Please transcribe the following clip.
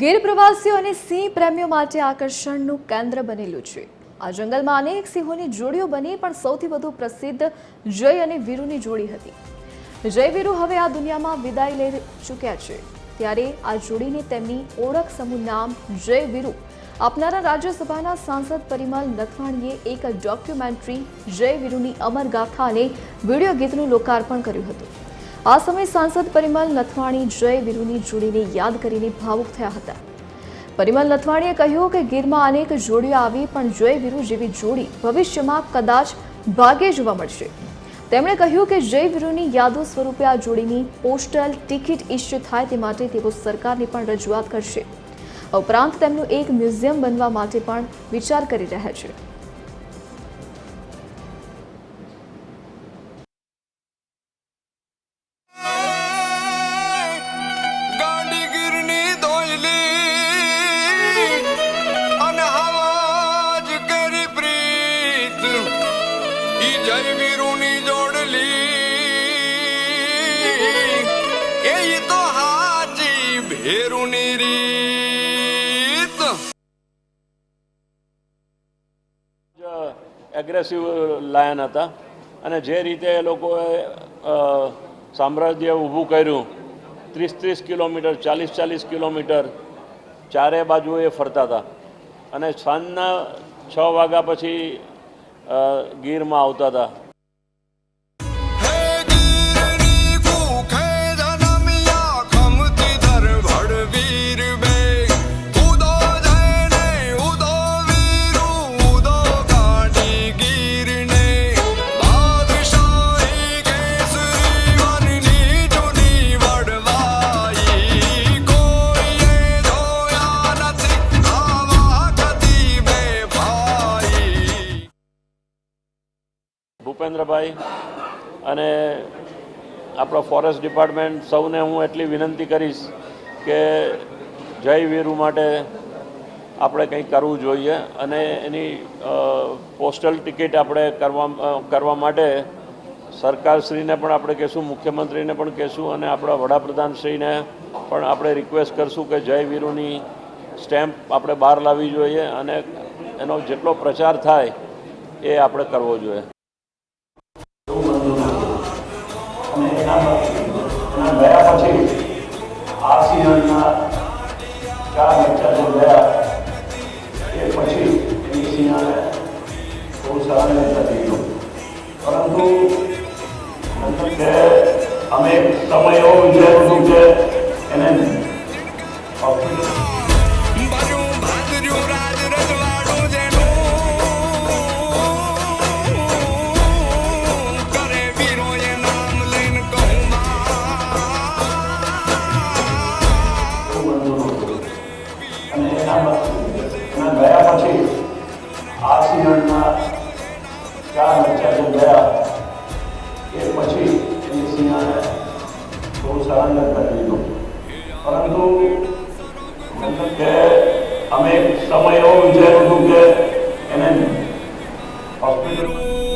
ગીર પ્રવાસીઓ અને સિંહ પ્રેમીઓ માટે આકર્ષણનું કેન્દ્ર બનેલું છે. આ જંગલમાં અનેક સિંહોની જોડીઓ બની પણ સૌથી વધુ પ્રસિદ્ધ જય અને વીરુની જોડી હતી. જય વીરુ હવે આ દુનિયામાં વિદાય લઈ ચૂક્યા છે. ત્યારે આ જોડીને તેમની ઓળખ સમૂહ નામ જય વીરુ આપનારા રાજ્યસભાના સાંસદ પરિમલ નથવાણીએ એક ડોક્યુમેન્ટરી જય વીરુની અમર ગાથા અને વીડિયો ગીતનું લોકાર્પણ કર્યું હતું. આ સમયે સાંસદ પરિમલ નથવાણી, જય વીરુની જોડીને યાદ કરીને ભાવુક થયા હતા. પરિમલ નથવાણીએ કહ્યું કે ગીરમાં અનેક જોડીઓ આવી, પણ જય વીરુ જેવી જોડી ભવિષ્યમાં કદાચ ભાગે જોવા મળશે. તેમણે કહ્યું કે જય વીરુની યાદો સ્વરૂપે આ જોડીની પોસ્ટલ ટિકિટ ઇસ્યુ થાય તે માટે તેઓ સરકારને પણ રજૂઆત કરશે. ઉપરાંત તેમનું એક મ્યુઝિયમ બનવા માટે પણ વિચાર કરી રહ્યા છે. ભેરુની રીત એગ્રેસિવ લાયન હતા. અને જે રીતે એ લોકોએ સામ્રાજ્ય ઊભું કર્યું ત્રીસ ત્રીસ કિલોમીટર ચાલીસ ચાલીસ કિલોમીટર ચારે બાજુ એ ફરતા હતા. અને સાંજના છ વાગ્યા પછી ગીરમાં આવતા હતા. ભૂપેન્દ્રભાઈ અને આપણો ફોરેસ્ટ ડિપાર્ટમેન્ટ સૌને હું એટલી વિનંતી કરીશ કે જય વીરુ માટે આપણે કંઈક કરવું જોઈએ અને એની પોસ્ટલ ટિકિટ આપણે કરવા કરવા માટે સરકારશ્રીને પણ આપણે કહેશું, મુખ્યમંત્રીને પણ કહેશું અને આપણા વડાપ્રધાનશ્રીને પણ આપણે રિક્વેસ્ટ કરશું કે જય વીરુની સ્ટેમ્પ આપણે બહાર લાવવી જોઈએ અને એનો જેટલો પ્રચાર થાય એ આપણે કરવો જોઈએ. એના ગયા પછી આ સિંહણના ચાર લેક્ચર ગયા એ પછી એની થોડું સહન નથી ગયું પરંતુ કે અમે સમય એવો વિચાર્યું કે એને અલગ કરી દીધું પરંતુ મતલબ કે અમે એક સમય એવો વિચાર્યું કે એને હોસ્પિટલ